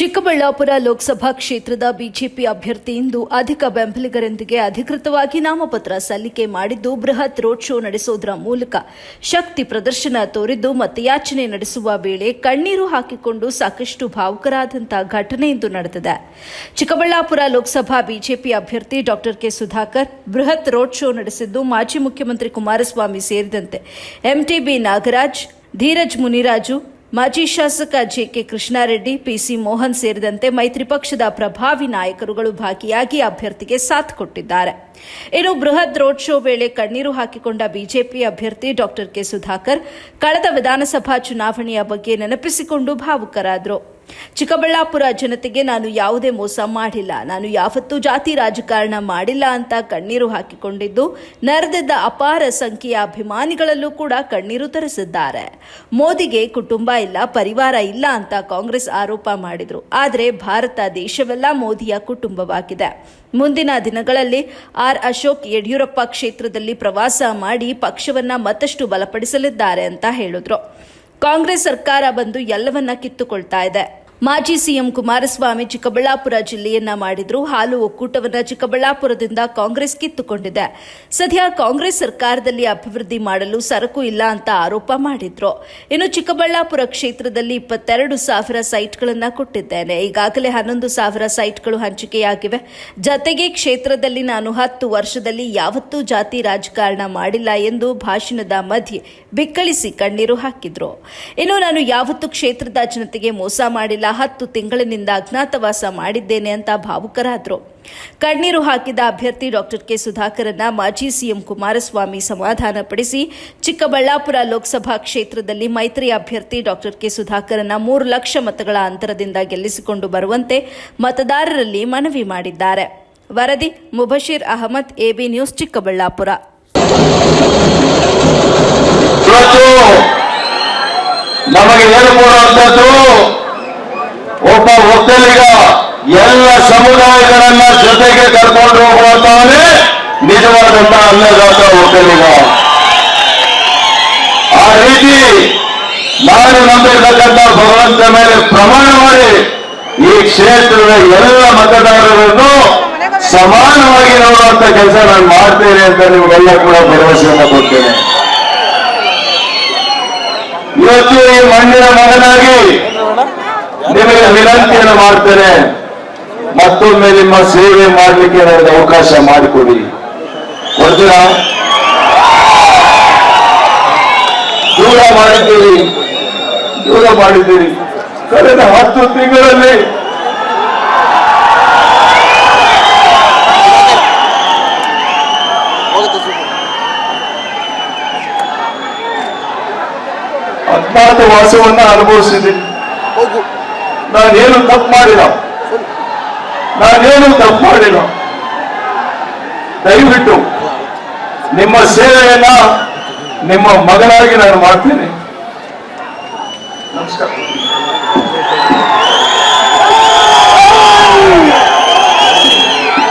ಚಿಕ್ಕಬಳ್ಳಾಪುರ ಲೋಕಸಭಾ ಕ್ಷೇತ್ರದ ಬಿಜೆಪಿ ಅಭ್ಯರ್ಥಿ ಇಂದು ಅಧಿಕ ಬೆಂಬಲಿಗರೊಂದಿಗೆ ಅಧಿಕೃತವಾಗಿ ನಾಮಪತ್ರ ಸಲ್ಲಿಕೆ ಮಾಡಿದ್ದು ಬೃಹತ್ ರೋಡ್ ಶೋ ನಡೆಸುವುದರ ಮೂಲಕ ಶಕ್ತಿ ಪ್ರದರ್ಶನ ತೋರಿದ್ದು ಮತಯಾಚನೆ ನಡೆಸುವ ವೇಳೆ ಕಣ್ಣೀರು ಹಾಕಿಕೊಂಡು ಸಾಕಷ್ಟು ಭಾವುಕರಾದಂತಹ ಘಟನೆ ಇಂದು ನಡೆದಿದೆ. ಚಿಕ್ಕಬಳ್ಳಾಪುರ ಲೋಕಸಭಾ ಬಿಜೆಪಿ ಅಭ್ಯರ್ಥಿ ಡಾಕ್ಟರ್ ಕೆ ಸುಧಾಕರ್ ಬೃಹತ್ ರೋಡ್ ಶೋ ನಡೆಸಿದ್ದು ಮಾಜಿ ಮುಖ್ಯಮಂತ್ರಿ ಕುಮಾರಸ್ವಾಮಿ ಸೇರಿದಂತೆ ಎಂಟಿಬಿ ನಾಗರಾಜ್, ಧೀರಜ್ ಮುನಿರಾಜು ಮಾಜಿ ಶಾಸಕ ಜೆಕೆ ಕೃಷ್ಣಾರೆಡ್ಡಿ ಪಿಸಿ ಮೋಹನ್ ಸೇರಿದಂತೆ ಮೈತ್ರಿ ಪಕ್ಷದ ಪ್ರಭಾವಿ ನಾಯಕರುಗಳು ಭಾಗಿಯಾಗಿ ಅಭ್ಯರ್ಥಿಗೆ ಸಾಥ್ ಕೊಟ್ಟಿದ್ದಾರೆ. ಇನ್ನು ಬೃಹತ್ ರೋಡ್ ಶೋ ವೇಳೆ ಕಣ್ಣೀರು ಹಾಕಿಕೊಂಡ ಬಿಜೆಪಿ ಅಭ್ಯರ್ಥಿ ಡಾಕ್ಟರ್ ಕೆ ಸುಧಾಕರ್, ಕಳೆದ ವಿಧಾನಸಭಾ ಚುನಾವಣೆಯ ಬಗ್ಗೆ ನೆನಪಿಸಿಕೊಂಡು ಭಾವುಕರಾದರು. ಚಿಕ್ಕಬಳ್ಳಾಪುರ ಜನತೆಗೆ ನಾನು ಯಾವುದೇ ಮೋಸ ಮಾಡಿಲ್ಲ. ನಾನು ಯಾವತ್ತೂ ಜಾತಿ ರಾಜಕಾರಣ ಮಾಡಿಲ್ಲ ಅಂತ ಕಣ್ಣೀರು ಹಾಕಿಕೊಂಡಿದ್ದು ನರೆದಿದ್ದ ಅಪಾರ ಸಂಖ್ಯೆಯ ಅಭಿಮಾನಿಗಳಲ್ಲೂ ಕೂಡ ಕಣ್ಣೀರು ತರಿಸಿದ್ದಾರೆ. ಮೋದಿಗೆ ಕುಟುಂಬ ಇಲ್ಲ, ಪರಿವಾರ ಇಲ್ಲ ಅಂತ ಕಾಂಗ್ರೆಸ್ ಆರೋಪ ಮಾಡಿದ್ರು. ಆದರೆ ಭಾರತ ದೇಶವೆಲ್ಲ ಮೋದಿಯ ಕುಟುಂಬವಾಗಿದೆ. ಮುಂದಿನ ದಿನಗಳಲ್ಲಿ ಆರ್ ಅಶೋಕ್ ಯಡಿಯೂರಪ್ಪ ಕ್ಷೇತ್ರದಲ್ಲಿ ಪ್ರವಾಸ ಮಾಡಿ ಪಕ್ಷವನ್ನ ಮತ್ತಷ್ಟು ಬಲಪಡಿಸಲಿದ್ದಾರೆ ಅಂತ ಹೇಳಿದ್ರು. ಕಾಂಗ್ರೆಸ್ ಸರ್ಕಾರ ಬಂದು ಎಲ್ಲವನ್ನ ಕಿತ್ತುಕೊಳ್ತಾ ಇದೆ. ಮಾಜಿ ಸಿಎಂ ಕುಮಾರಸ್ವಾಮಿ ಚಿಕ್ಕಬಳ್ಳಾಪುರ ಜಿಲ್ಲೆಯನ್ನ ಮಾಡಿದ್ರು. ಹಾಲು ಒಕ್ಕೂಟವನ್ನ ಚಿಕ್ಕಬಳ್ಳಾಪುರದಿಂದ ಕಾಂಗ್ರೆಸ್ ಕಿತ್ತುಕೊಂಡಿದೆ. ಸದ್ಯ ಕಾಂಗ್ರೆಸ್ ಸರ್ಕಾರದಲ್ಲಿ ಅಭಿವೃದ್ಧಿ ಮಾಡಲು ಸರಕು ಇಲ್ಲ ಅಂತ ಆರೋಪ ಮಾಡಿದ್ರು. ಇನ್ನು ಚಿಕ್ಕಬಳ್ಳಾಪುರ ಕ್ಷೇತ್ರದಲ್ಲಿ ಇಪ್ಪತ್ತೆರಡು ಸಾವಿರ ಸೈಟ್ಗಳನ್ನು ಕೊಟ್ಟಿದ್ದೇನೆ. ಈಗಾಗಲೇ ಹನ್ನೊಂದು ಸಾವಿರ ಸೈಟ್ಗಳು ಹಂಚಿಕೆಯಾಗಿವೆ. ಜತೆಗೆ ಕ್ಷೇತ್ರದಲ್ಲಿ ನಾನು ಹತ್ತು ವರ್ಷದಲ್ಲಿ ಯಾವತ್ತೂ ಜಾತಿ ರಾಜಕಾರಣ ಮಾಡಿಲ್ಲ ಎಂದು ಭಾಷಣದ ಮಧ್ಯೆ ಬಿಕ್ಕಳಿಸಿ ಕಣ್ಣೀರು ಹಾಕಿದ್ರು. ಇನ್ನು ನಾನು ಯಾವತ್ತೂ ಕ್ಷೇತ್ರದ ಜನತೆಗೆ ಮೋಸ ಮಾಡಿಲ್ಲ. ಹತ್ತು ತಿಂಗಳಿನಿಂದ ಅಜ್ಞಾತವಾಸ ಮಾಡಿದ್ದೇನೆ ಅಂತ ಭಾವುಕರಾದರು. ಕಣ್ಣೀರು ಹಾಕಿದ ಅಭ್ಯರ್ಥಿ ಡಾಕ್ಟರ್ ಕೆ ಸುಧಾಕರನ್ನ ಮಾಜಿ ಸಿಎಂ ಕುಮಾರಸ್ವಾಮಿ ಸಮಾಧಾನಪಡಿಸಿ ಚಿಕ್ಕಬಳ್ಳಾಪುರ ಲೋಕಸಭಾ ಕ್ಷೇತ್ರದಲ್ಲಿ ಮೈತ್ರಿ ಅಭ್ಯರ್ಥಿ ಡಾಕ್ಟರ್ ಕೆ ಸುಧಾಕರನ್ನ ಮೂರು ಲಕ್ಷ ಮತಗಳ ಅಂತರದಿಂದ ಗೆಲ್ಲಿಸಿಕೊಂಡು ಬರುವಂತೆ ಮತದಾರರಲ್ಲಿ ಮನವಿ ಮಾಡಿದ್ದಾರೆ. ವರದಿ, ಮುಬಶೀರ್ ಅಹಮದ್, ಎಬಿ ನ್ಯೂಸ್, ಚಿಕ್ಕಬಳ್ಳಾಪುರ. ನಮಗೆ ಏನು ಒಬ್ಬ ಒಕ್ಕಲಿಗ ಎಲ್ಲ ಸಮುದಾಯಗಳನ್ನ ಜೊತೆಗೆ ಕರ್ಕೊಂಡು ಹೋಗುವಂತಾನೆ ನಿಜವಾದಂತ ಅನ್ನದಾತ ಒಕ್ಕಲಿಗ ಆ ರೀತಿ ನಾನು ನಂಬಿರ್ತಕ್ಕಂಥ ಭಗವಂತ ಮೇಲೆ ಪ್ರಮಾಣ ಮಾಡಿ ಈ ಕ್ಷೇತ್ರದ ಎಲ್ಲ ಮತದಾರರನ್ನು ಸಮಾನವಾಗಿ ನೋಡುವಂತ ಕೆಲಸ ನಾನು ಮಾಡ್ತೇನೆ ಅಂತ ನಿಮಗೆಲ್ಲ ಕೂಡ ಭರವಸೆಯನ್ನು ಕೊಡ್ತೇನೆ. ಇವತ್ತು ಈ ಮಣ್ಣಿನ ಮಗನಾಗಿ ನಿಮಗೆ ವಿನಂತಿಯನ್ನು ಮಾಡ್ತೇನೆ, ಮತ್ತೊಮ್ಮೆ ನಿಮ್ಮ ಸೇವೆ ಮಾಡಲಿಕ್ಕೆ ನನಗೆ ಅವಕಾಶ ಮಾಡಿಕೊಡಿ. ಕೊಡ್ತೀರಾ ದೂರ ಮಾಡಿದ್ದೀರಿ ದೂರ ಮಾಡಿದ್ದೀರಿ. ಕಳೆದ ಹತ್ತು ತಿಂಗಳಲ್ಲಿ ಅಜ್ಞಾತ ವಾಸವನ್ನ ಅನುಭವಿಸಿದ್ದೀನಿ. ನಾನೇನು ತಪ್ಪು ಮಾಡಿಲ್ಲ. ನಾನೇನು ತಪ್ಪು ಮಾಡಿಲ್ಲ. ದಯವಿಟ್ಟು ನಿಮ್ಮ ಸೇವೆಯನ್ನ ನಿಮ್ಮ ಮಗನಾಗಿ ನಾನು ಮಾಡ್ತೇನೆ. ನಮಸ್ಕಾರ.